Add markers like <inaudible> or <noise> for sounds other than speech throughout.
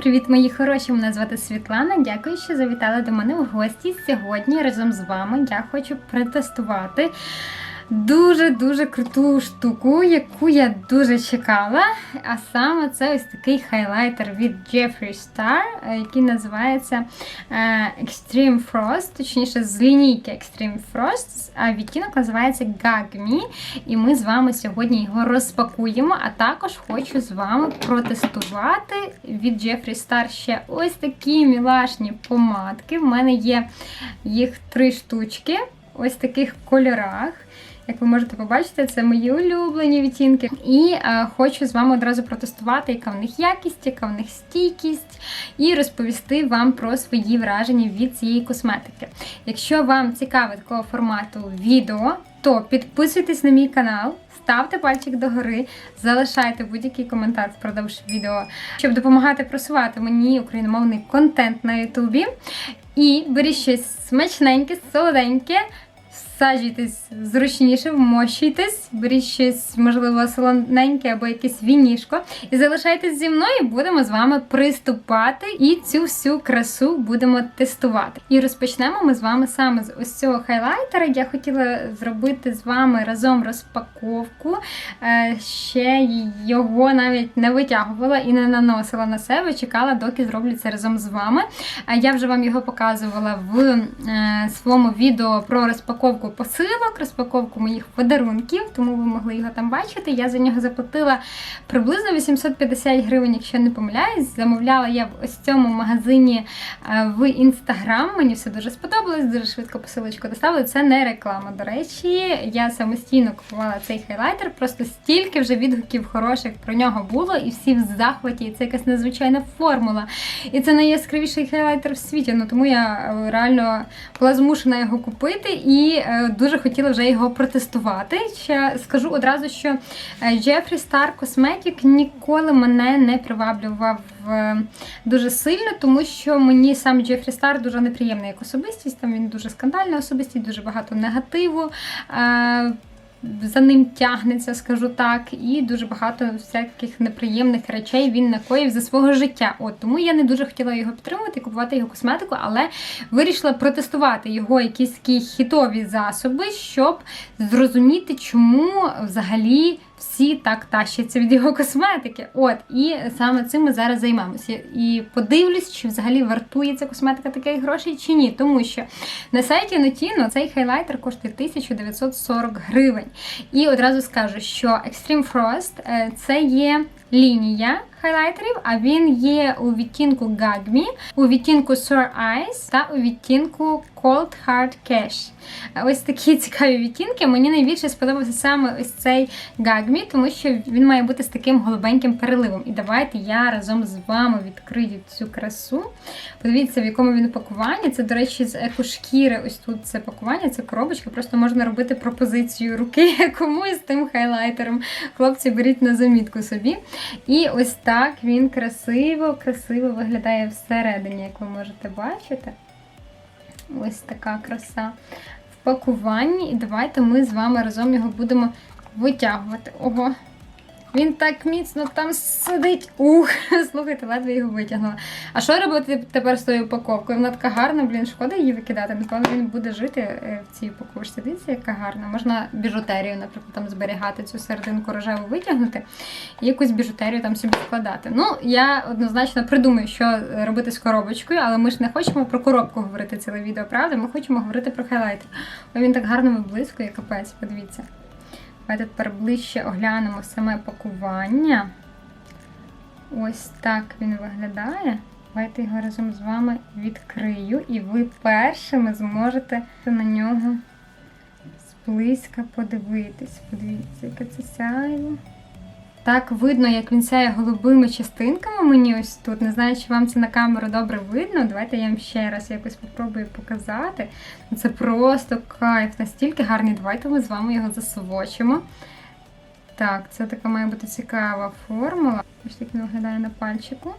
Привіт, мої хороші! Мене звати Світлана. Дякую, що завітали до мене в гості. Сьогодні разом з вами я хочу протестувати дуже-дуже круту штуку, яку я дуже чекала. А саме це ось такий хайлайтер від Jeffree Star, е, який називається е, Extreme Frost, точніше з лінійки Extreme Frost, а відтінок називається Gag Me. І ми з вами сьогодні його розпакуємо. А також хочу з вами протестувати від Jeffree Star ще ось такі мілашні помадки. В мене є їх три штучки, ось таких кольорах. Як ви можете побачити, це мої улюблені відтінки. І е, хочу з вами одразу протестувати, яка в них якість, яка в них стійкість, і розповісти вам про свої враження від цієї косметики. Якщо вам цікаве такого формату відео, то підписуйтесь на мій канал. Ставте пальчик догори, залишайте будь-який коментар впродовж відео, щоб допомагати просувати мені україномовний контент на Ютубі. І беріть щось смачненьке, солоденьке, всаджуйтесь зручніше, вмощуйтесь, беріть щось, можливо, солоненьке або якесь вінішко. І залишайтесь зі мною, будемо з вами приступати і цю всю красу будемо тестувати. І розпочнемо ми з вами саме з ось цього хайлайтера. Я хотіла зробити з вами разом розпаковку. Е, Ще його навіть не витягувала і не наносила на себе. Чекала, доки зроблю це разом з вами. Е, Я вже вам його показувала в е, своєму відео про розпаковку посилок, розпаковку моїх подарунків, тому ви могли його там бачити. Я за нього заплатила приблизно 850 гривень, якщо не помиляюсь. Замовляла я в ось цьому магазині е, в інстаграм. Мені все дуже сподобалось, дуже швидко посилочку доставили. Це не реклама, до речі. Я самостійно купувала цей хайлайтер, просто стільки вже відгуків хороших про нього було, і всі в захваті. І це якась незвичайна формула. І це найяскравіший хайлайтер в світі. Ну тому я е, реально була змушена його купити і е, дуже хотіла вже його протестувати. Ще скажу одразу, що Джефрі Star Cosmetic ніколи мене не приваблював е, дуже сильно, тому що мені сам Jeffree Star дуже неприємний як особистість. Там він дуже скандальна особистість, дуже багато негативу. За ним тягнеться, скажу так, і дуже багато всяких неприємних речей він накоїв за свого життя. От тому я не дуже хотіла його підтримувати, купувати його косметику, але вирішила протестувати його якісь такі хітові засоби, щоб зрозуміти, чому взагалі. Всі так тащаться від його косметики. От, і саме цим ми зараз займемося. І подивлюсь, чи взагалі вартує ця косметика таких грошей чи ні. Тому що на сайті Notino цей хайлайтер коштує 1940 гривень. І одразу скажу, що Extreme Frost е, це є лінія хайлайтерів, а він є у відтінку Gag Me, у відтінку Sore Eyes та у відтінку Cold Hard Cash. Ось такі <laughs> цікаві відтінки. Мені найбільше сподобався саме ось цей Gag Me, тому що він має бути з таким голубеньким переливом. І давайте я разом з вами відкрию цю красу. Подивіться, в якому він пакуванні. Це, до речі, з екошкіри. Ось тут це пакування, це коробочка. Просто можна робити пропозицію руки <laughs> комусь з тим хайлайтером. Хлопці, беріть на замітку собі. І ось так він красиво, красиво виглядає всередині, як ви можете бачити. Ось така краса в пакуванні. І давайте ми з вами разом його будемо витягувати. Ого! Він так міцно там сидить. Ух, <laughs> слухайте, ледве його витягнула. А що робити тепер з тою упаковкою? Вона така гарна, блін, шкода її викидати. Напевно, він буде жити е, в цій упаковці. Дивіться, яка гарна. Можна біжутерію, наприклад, там зберігати цю серединку рожеву витягнути і якусь біжутерію там собі вкладати. Ну, я однозначно придумаю, що робити з коробочкою, але ми ж не хочемо про коробку говорити ціле відео, правда? Ми хочемо говорити про хайлайтер. Бо він так гарно виблискує, капець, подивіться. Давайте тепер ближче оглянемо саме пакування. Ось так він виглядає. Давайте його разом з вами відкрию, і ви першими зможете на нього зблизька подивитись. Подивіться, яке це сяйво. Так видно, як він сяє голубими частинками мені ось тут. Не знаю, чи вам це на камеру добре видно. Давайте я вам ще раз якось спробую показати. Це просто кайф, настільки гарний. Давайте ми з вами його засвочимо. Так, це така має бути цікава формула. Ось так він виглядає на пальчику.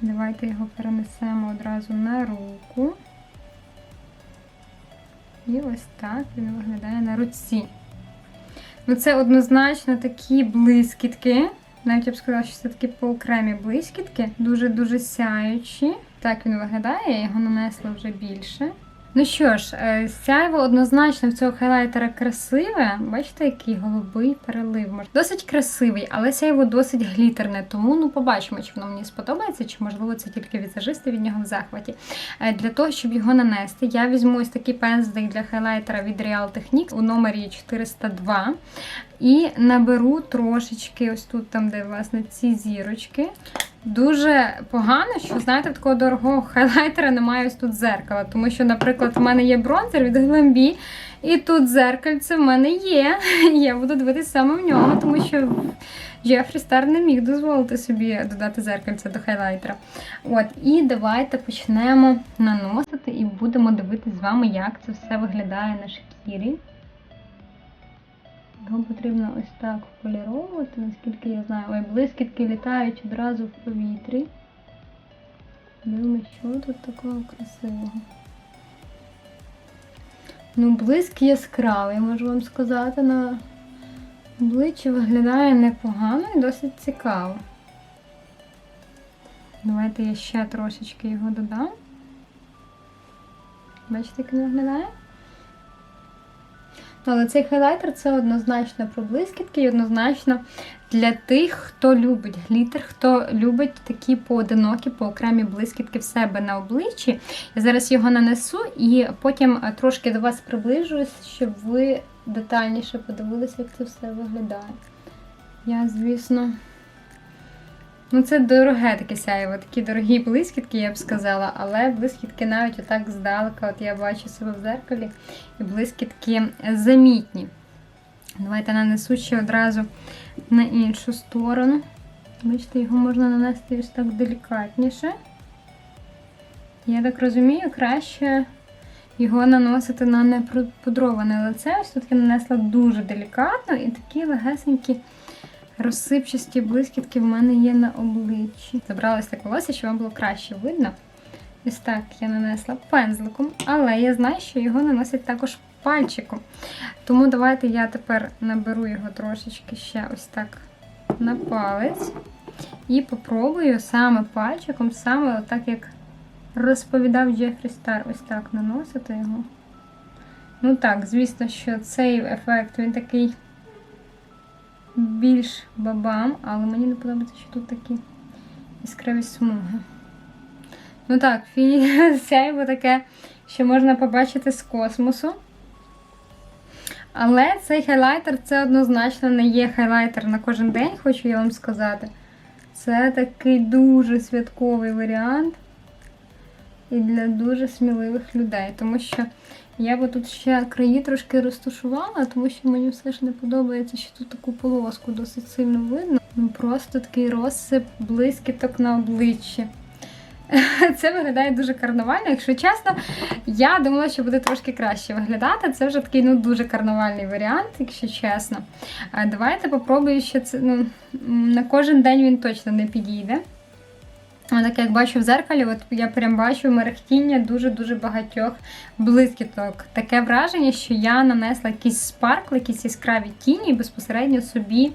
Давайте його перенесемо одразу на руку. І ось так він виглядає на руці. Ну, це однозначно такі блискітки. Навіть я б сказала, що це такі поокремі блискітки, дуже-дуже сяючі. Так він виглядає, я його нанесла вже більше. Ну що ж, е, сяйво однозначно в цього хайлайтера красиве. Бачите, який голубий перелив. Досить красивий, але сяйво досить глітерне. Тому ну побачимо, чи воно мені сподобається, чи можливо це тільки візажисти від нього в захваті. Е, Для того, щоб його нанести, я візьму ось такий пензлик для хайлайтера від Real Techniques у номері 402. І наберу трошечки ось тут, там, де власне ці зірочки. Дуже погано, що знаєте, такого дорогого хайлайтера немає ось тут зеркала. Тому що, наприклад, в мене є бронзер від Glambi, і тут зеркальце в мене є. <laughs> Я буду дивитися саме в нього, тому що Джефрі Стар не міг дозволити собі додати зеркальце до хайлайтера. От, і давайте почнемо наносити і будемо дивитися з вами, як це все виглядає на шкірі. Його потрібно ось так поліровувати, наскільки я знаю. Ой, блискітки літають одразу в повітрі. Дивимось, що тут такого красивого. Ну, блиск яскравий, можу вам сказати, на обличчі виглядає непогано і досить цікаво. Давайте я ще трошечки його додам. Бачите, як він виглядає? Але цей хайлайтер це однозначно про блискітки і однозначно для тих, хто любить глітер, хто любить такі поодинокі, по окремі блискітки в себе на обличчі. Я зараз його нанесу і потім е, трошки до вас приближуюсь, щоб ви детальніше подивилися, як це все виглядає. Я, звісно. Ну, це дороге таке сяєво, такі дорогі блискітки, я б сказала, але блискітки навіть отак здалека, от я бачу себе в зеркалі, і блискітки замітні. Давайте нанесу ще одразу на іншу сторону. Бачите, його можна нанести ось так делікатніше. Я так розумію, краще його наносити на непудроване лице. Ось тут я нанесла дуже делікатно і такі легесенькі розсипчасті блискітки в мене є на обличчі. Забралась так волосся, щоб вам було краще видно. Ось так я нанесла пензликом, але я знаю, що його наносять також пальчиком. Тому давайте я тепер наберу його трошечки ще ось так на палець. І попробую саме пальчиком, саме отак, як розповідав Джефрі Стар, ось так наносити його. Ну так, звісно, що цей ефект він такий більш бабам, але мені не подобається, що тут такі яскраві смуги. Ну так, <laughs> сяйво таке, що можна побачити з космосу. Але цей хайлайтер це однозначно не є хайлайтер на кожен день, хочу я вам сказати. Це такий дуже святковий варіант. І для дуже сміливих людей. Тому що я би тут ще краї трошки розташувала, тому що мені все ж не подобається, що тут таку полоску досить сильно видно. Ну просто такий розсип блискіток на обличчі. <laughs> Це виглядає дуже карнавально. Якщо чесно, я думала, що буде трошки краще виглядати. Це вже такий ну, дуже карнавальний варіант, якщо чесно. Давайте попробую, що це ну, на кожен день він точно не підійде. Так як бачу в зеркалі, от я прям бачу мерехтіння дуже-дуже багатьох блискіток. Таке враження, що я нанесла якийсь спаркл, якісь яскраві тіні безпосередньо собі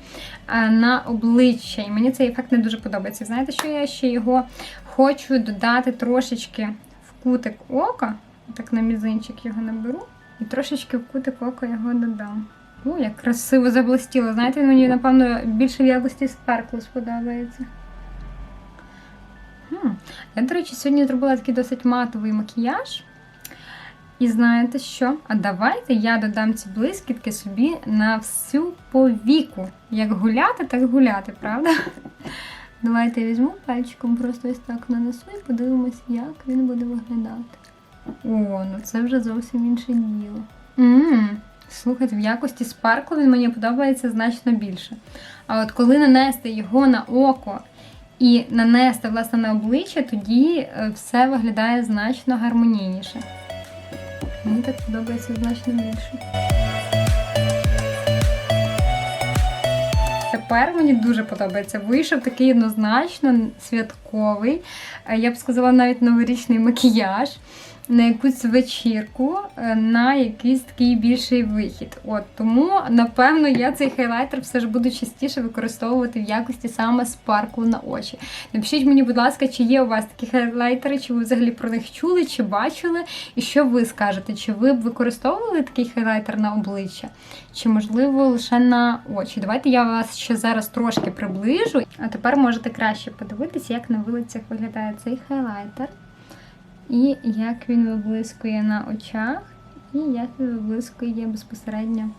е, на обличчя. І мені цей ефект не дуже подобається. Знаєте, що я ще його хочу додати трошечки в кутик ока. Так на мізинчик його наберу. І трошечки в кутик ока його додам. О, як красиво заблистіло. Знаєте, мені, напевно, більше в якості спарклу сподобається. Я, до речі, сьогодні зробила такий досить матовий макіяж. І знаєте що? А давайте я додам ці блискітки собі на всю повіку. Як гуляти, так гуляти, правда? <laughs> Давайте я візьму пальчиком, просто ось так нанесу і подивимось, як він буде виглядати. О, ну це вже зовсім інше діло. Ммм, слухайте, в якості спарклу він мені подобається значно більше. А от коли нанести його на око і нанести власне на обличчя, тоді е, все виглядає значно гармонійніше. Мені так подобається значно більше. Тепер мені дуже подобається. Вийшов такий однозначно святковий. е, я б сказала, навіть новорічний макіяж. На якусь вечірку, е, на якийсь такий більший вихід. От Тому, напевно, я цей хайлайтер все ж буду частіше використовувати в якості саме спарклу на очі. Напишіть мені, будь ласка, чи є у вас такі хайлайтери, чи ви взагалі про них чули, чи бачили, і що ви скажете? Чи ви б використовували такий хайлайтер на обличчя, чи, можливо, лише на очі? Давайте я вас ще зараз трошки приближу, а тепер можете краще подивитися, як на вулицях виглядає цей хайлайтер. І як він виблискує на очах, і як він виблискує безпосередньо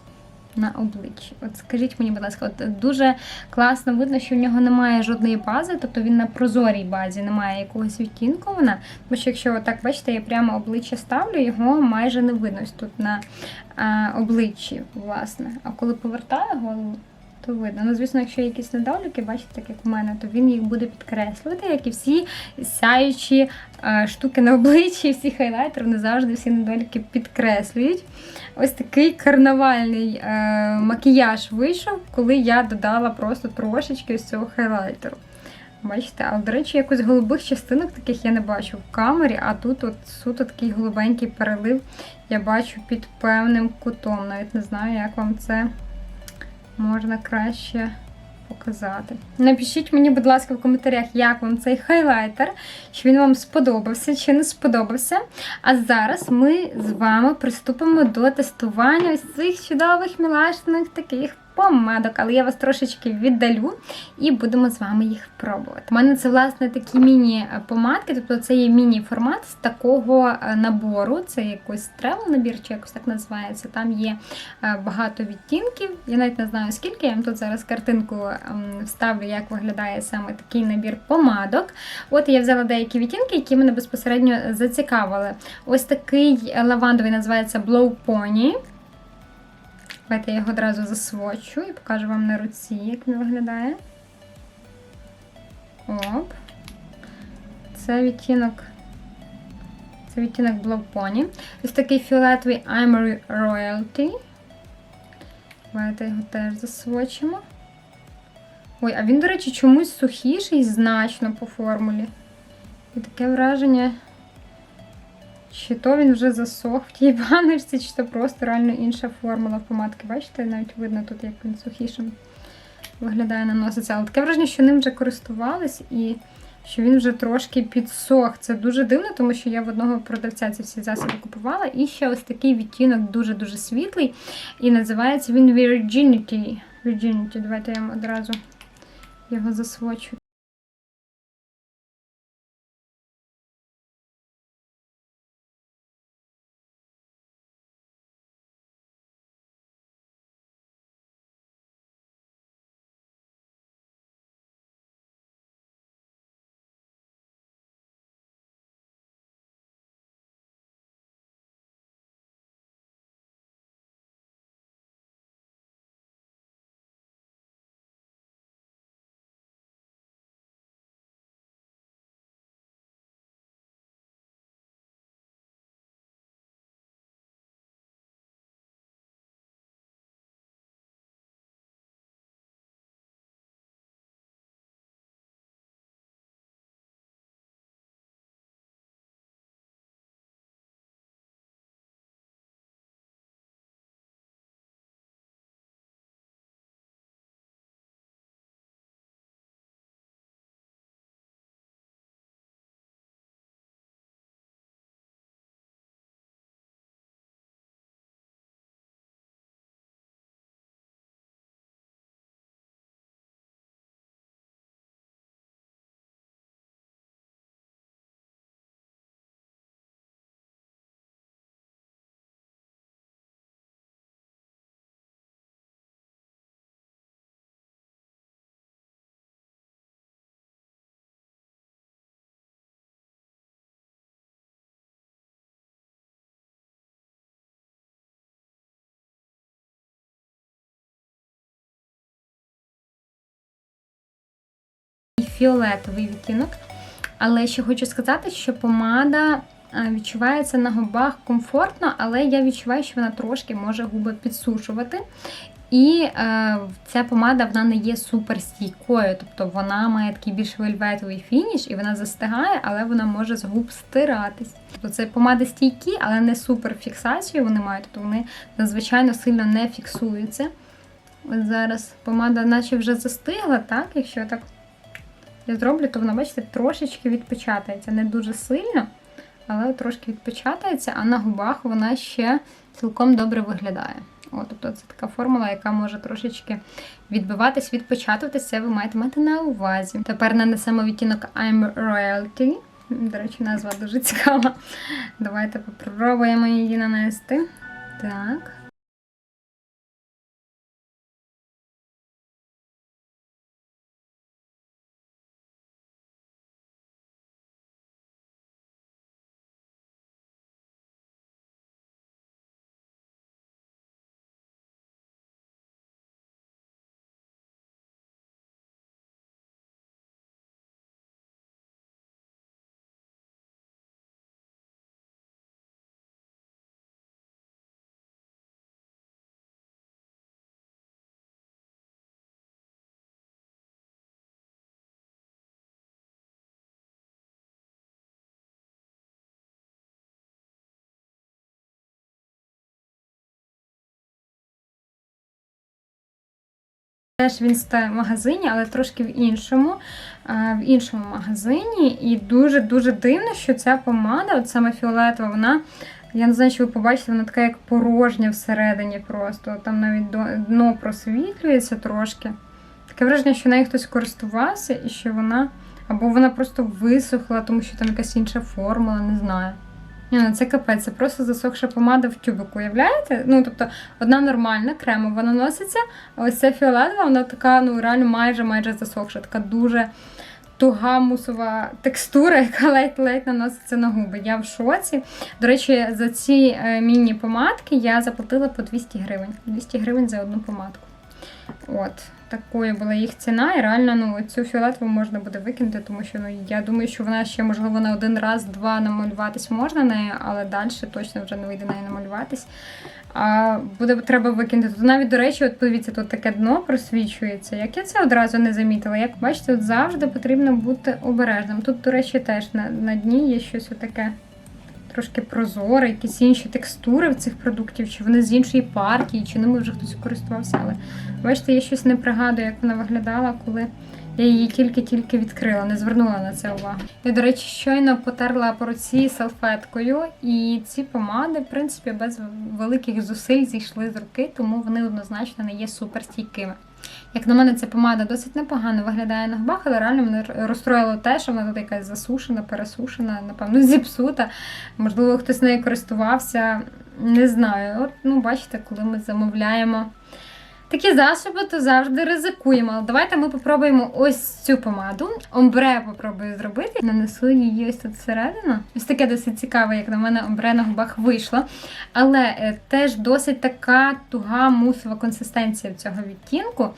на обличчі. От скажіть мені, будь ласка, от дуже класно видно, що в нього немає жодної бази, тобто він на прозорій базі, немає якогось відтінку вона. Тому що якщо отак, бачите, я прямо обличчя ставлю, його майже не видно тут на а, обличчі, власне. А коли повертаю голову, то видно. Ну, звісно, якщо якісь недоліки, бачите, так як в мене, то він їх буде підкреслювати, як і всі сяючі е, штуки на обличчі, всі хайлайтери, вони завжди всі недоліки підкреслюють. Ось такий карнавальний е, макіяж вийшов, коли я додала просто трошечки з цього хайлайтеру. Бачите, але, до речі, якось голубих частинок таких я не бачу в камері, а тут от суто такий голубенький перелив я бачу під певним кутом. Навіть не знаю, як вам це можна краще показати. Напишіть мені, будь ласка, в коментарях, як вам цей хайлайтер, чи він вам сподобався, чи не сподобався. А зараз ми з вами приступимо до тестування ось цих чудових мілашних таких помадок, але я вас трошечки віддалю і будемо з вами їх пробувати. У мене це, власне, такі міні-помадки, тобто це є міні-формат з такого е, набору. Це якийсь тревел набір, чи якось так називається. Там є е, багато відтінків. Я навіть не знаю скільки. Я вам тут зараз картинку ем, вставлю, як виглядає саме такий набір помадок. От я взяла деякі відтінки, які мене безпосередньо зацікавили. Ось такий лавандовий називається Blow Pony. Давайте я його одразу засвочу і покажу вам на руці, як він виглядає. Оп. Це відтінок. Це відтінок Blow Pony. Ось такий фіолетовий I'm Royalty. Давайте його теж засвочимо. Ой, а він, до речі, чомусь сухіший значно по формулі. І таке враження. Чи то він вже засох в тій <laughs> баночці, чи то просто реально інша формула помадки. Бачите, навіть видно тут, як він сухішим виглядає, наноситься. Але таке враження, що ним вже користувались і що він вже трошки підсох. Це дуже дивно, тому що я в одного продавця ці всі засоби купувала. І ще ось такий відтінок дуже-дуже світлий. І називається він Virginity. Virginity. Давайте я вам одразу його засвочу. Фіолетовий відтінок. Але ще хочу сказати, що помада е, відчувається на губах комфортно, але я відчуваю, що вона трошки може губи підсушувати. І е, ця помада вона не є суперстійкою, тобто вона має такий більш вельветовий фініш, і вона застигає, але вона може з губ стиратись. Тобто це помади стійкі, але не суперфіксацію вони мають, тобто вони надзвичайно сильно не фіксуються. От зараз помада наче вже застигла, так? Якщо так я зроблю, то вона, бачите, трошечки відпечатається. Не дуже сильно, але трошки відпечатається, а на губах вона ще цілком добре виглядає. О, тобто це така формула, яка може трошечки відбиватись, відпечатуватись, це ви маєте мати на увазі. Тепер нанесемо відтінок I'm Royalty. До речі, назва дуже цікава. Давайте попробуємо її нанести. Так. Теж в інста-магазині, але трошки в іншому, в іншому магазині. І дуже-дуже дивно, що ця помада, от саме фіолетова, вона. Я не знаю, чи ви побачите, вона така як порожня всередині просто. Там навіть дно просвітлюється трошки. Таке враження, що нею хтось користувався і що вона. Або вона просто висохла, тому що там якась інша формула, не знаю. Ні, ну це капець, це просто засохша помада в тюбику, уявляєте? Ну, тобто, одна нормальна, кремова наноситься, а ось ця фіолетова, вона така, ну, реально майже майже засохша, така дуже туга мусова текстура, яка ледь-ледь наноситься на губи. Я в шоці. До речі, за ці е, міні-помадки я заплатила по 200 гривень. 200 гривень за одну помадку. От, такою була їх ціна, і реально ну, цю фіолетову можна буде викинути, тому що ну, я думаю, що вона ще, можливо, на один раз-два намалюватись можна нею, але далі точно вже не вийде нею намалюватись. А буде треба викинути. Тут навіть, до речі, от подивіться, тут таке дно просвічується. Як я це одразу не замітила. Як бачите, от завжди потрібно бути обережним. Тут, до речі, теж на, на дні є щось отаке трошки прозоре, якісь інші текстури в цих продуктів, чи вони з іншої партії, чи ними вже хтось користувався. Але бачите, я щось не пригадую, як вона виглядала, коли я її тільки-тільки відкрила, не звернула на це увагу. Я, до речі, щойно потерла по руці салфеткою, і ці помади, в принципі, без великих зусиль зійшли з руки, тому вони однозначно не є суперстійкими. Як на мене, ця помада досить непогано виглядає на губах, але реально мене розстроїло те, що вона тут якась засушена, пересушена, напевно, <laughs> зіпсута. Можливо, хтось нею користувався. Не знаю. От, ну, бачите, коли ми замовляємо такі засоби, то завжди ризикуємо. Але Давайте ми попробуємо ось цю помаду. Омбре попробую зробити. Нанесу її ось тут всередину. Ось таке досить цікаве, як на мене, омбре на губах вийшло. Але е, теж досить така туга мусова консистенція цього відтінку.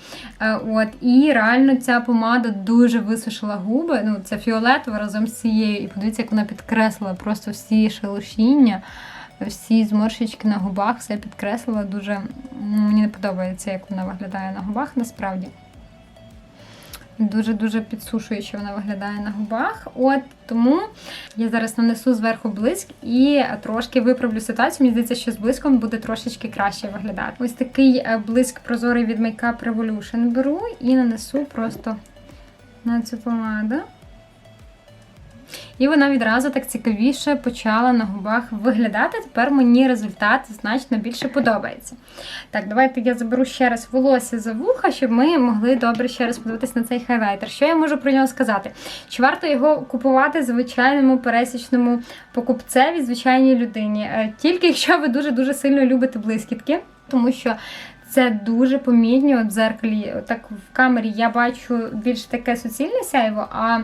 Е, от, І реально ця помада дуже висушила губи. Ну, Це фіолетова разом з цією. І подивіться, як вона підкреслила просто всі шелушіння всі зморшечки на губах, все підкреслила. Дуже мені не подобається, як вона виглядає на губах насправді. Дуже-дуже підсушує, що вона виглядає на губах. От Тому я зараз нанесу зверху блиск і трошки виправлю ситуацію. Мені здається, що з блиском буде трошечки краще виглядати. Ось такий е, блиск прозорий від Makeup Revolution беру і нанесу просто на цю помаду. І вона відразу так цікавіше почала на губах виглядати. Тепер мені результат значно більше подобається. Так, давайте я заберу ще раз волосся за вуха, щоб ми могли добре ще раз подивитися на цей хайлайтер. Що я можу про нього сказати? Чи варто його купувати звичайному пересічному покупцеві, звичайній людині? Е, тільки якщо ви дуже-дуже сильно любите блискітки, тому що це дуже помітні от в зеркалі. Так в камері я бачу більш таке суцільне сяйво, а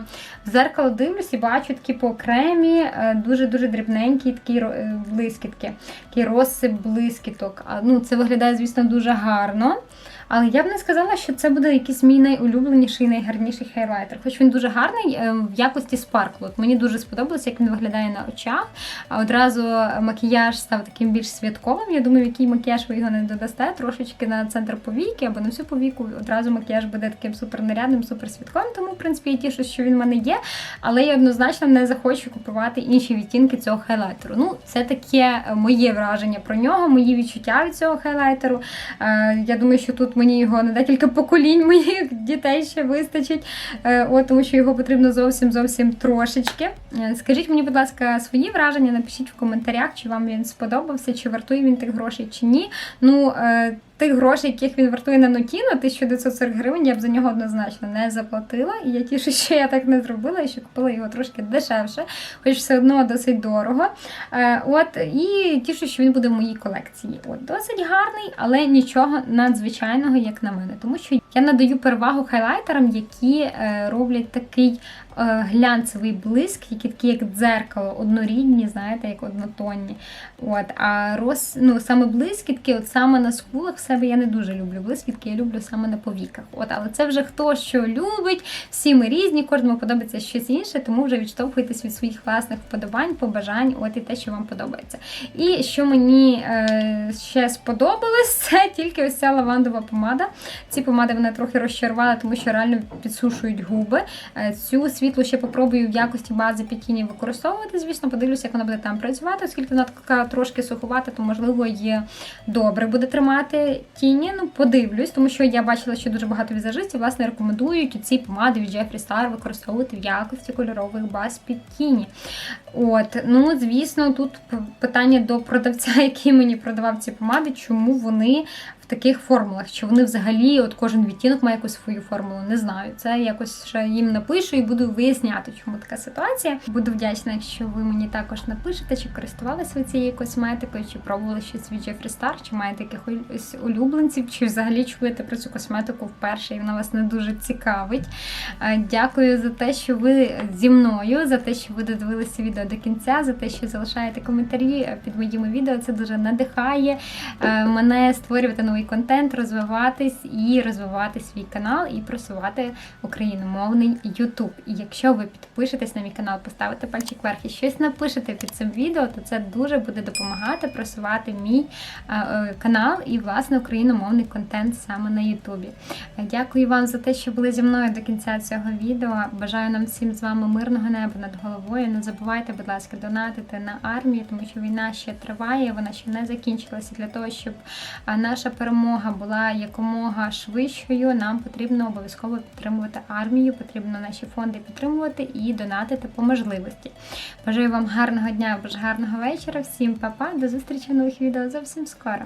в зеркало дивлюсь і бачу такі по окремі, е, дуже-дуже дрібненькі такі е, блискітки, такий розсип блискіток. Ну, Це виглядає, звісно, дуже гарно. Але я б не сказала, що це буде якийсь мій найулюбленіший, найгарніший хайлайтер. Хоч він дуже гарний е, в якості спарклу. От мені дуже сподобалося, як він виглядає на очах. А одразу макіяж став таким більш святковим. Я думаю, який макіяж ви його не додасте, трошечки на центр повіки або на всю повіку. Одразу макіяж буде таким супернарядним, суперсвятковим. Тому, в принципі, я тішу, що він в мене є. Але я однозначно не захочу купувати інші відтінки цього хайлайтеру. Ну, це таке моє враження про нього, мої відчуття від цього хайлайтеру. Е, Я думаю, що тут мені його на декілька поколінь моїх дітей ще вистачить, Е, от, тому що його потрібно зовсім зовсім трошечки. Е, Скажіть мені, будь ласка, свої враження, напишіть в коментарях, чи вам він сподобався, чи вартує він тих грошей, чи ні. Ну, е, Тих грошей, яких він вартує на Нотіно, 1940 гривень, я б за нього однозначно не заплатила. І я тішу, що я так не зробила, і що купила його трошки дешевше, хоч все одно досить дорого. Е, От і тішу, що він буде в моїй колекції. От досить гарний, але нічого надзвичайного, як на мене, тому що я надаю перевагу хайлайтерам, які е, роблять такий глянцевий блиск, які такі як дзеркало, однорідні, знаєте, як однотонні. От, а роз, ну, саме блискітки, от саме на скулах в себе я не дуже люблю блискітки, я люблю саме на повіках. От, але це вже хто що любить, всі ми різні, кожному подобається щось інше, тому вже відштовхуйтесь від своїх власних вподобань, побажань, от і те, що вам подобається. І що мені е, ще сподобалось, <laughs> це тільки ось ця лавандова помада. Ці помади мене трохи розчарували, тому що реально підсушують губи. Е, Цю світлу ще попробую в якості бази під тіні використовувати. Звісно, подивлюся, як вона буде там працювати, оскільки вона така трошки суховата, то можливо є добре буде тримати тіні. Ну, подивлюсь, тому що я бачила, що дуже багато візажистів власне рекомендують ці помади від Jeffree Star використовувати в якості кольорових баз під тіні. От, ну звісно, тут питання до продавця, <laughs> який мені продавав ці помади, чому вони таких формулах, чи вони взагалі, от кожен відтінок має якусь свою формулу, не знаю. Це якось ще їм напишу і буду виясняти, чому така ситуація. Буду вдячна, якщо ви мені також напишете, чи користувалися ви цією косметикою, чи пробували щось від Jeffree Star, чи маєте якихось улюбленців, чи взагалі чуєте про цю косметику вперше, і вона вас не дуже цікавить. Е, Дякую за те, що ви зі мною, за те, що ви додивилися відео до кінця, за те, що залишаєте коментарі е, під моїми відео. Це дуже надихає е, мене створювати новий контент, розвиватись і розвивати свій канал і просувати україномовний YouTube. І якщо ви підпишетесь на мій канал, поставите пальчик вверх і щось напишете під цим відео, то це дуже буде допомагати просувати мій е, канал і власне україномовний контент саме на Ютубі. Дякую вам за те, що були зі мною до кінця цього відео. Бажаю нам всім з вами мирного неба над головою. Не забувайте, будь ласка, донатити на армію, тому що війна ще триває, вона ще не закінчилася. Для того, щоб наша перемога була якомога швидшою, нам потрібно обов'язково підтримувати армію, потрібно наші фонди підтримувати і донатити по можливості. Бажаю вам гарного дня або гарного вечора. Всім па-па, до зустрічі в нових відео зовсім скоро.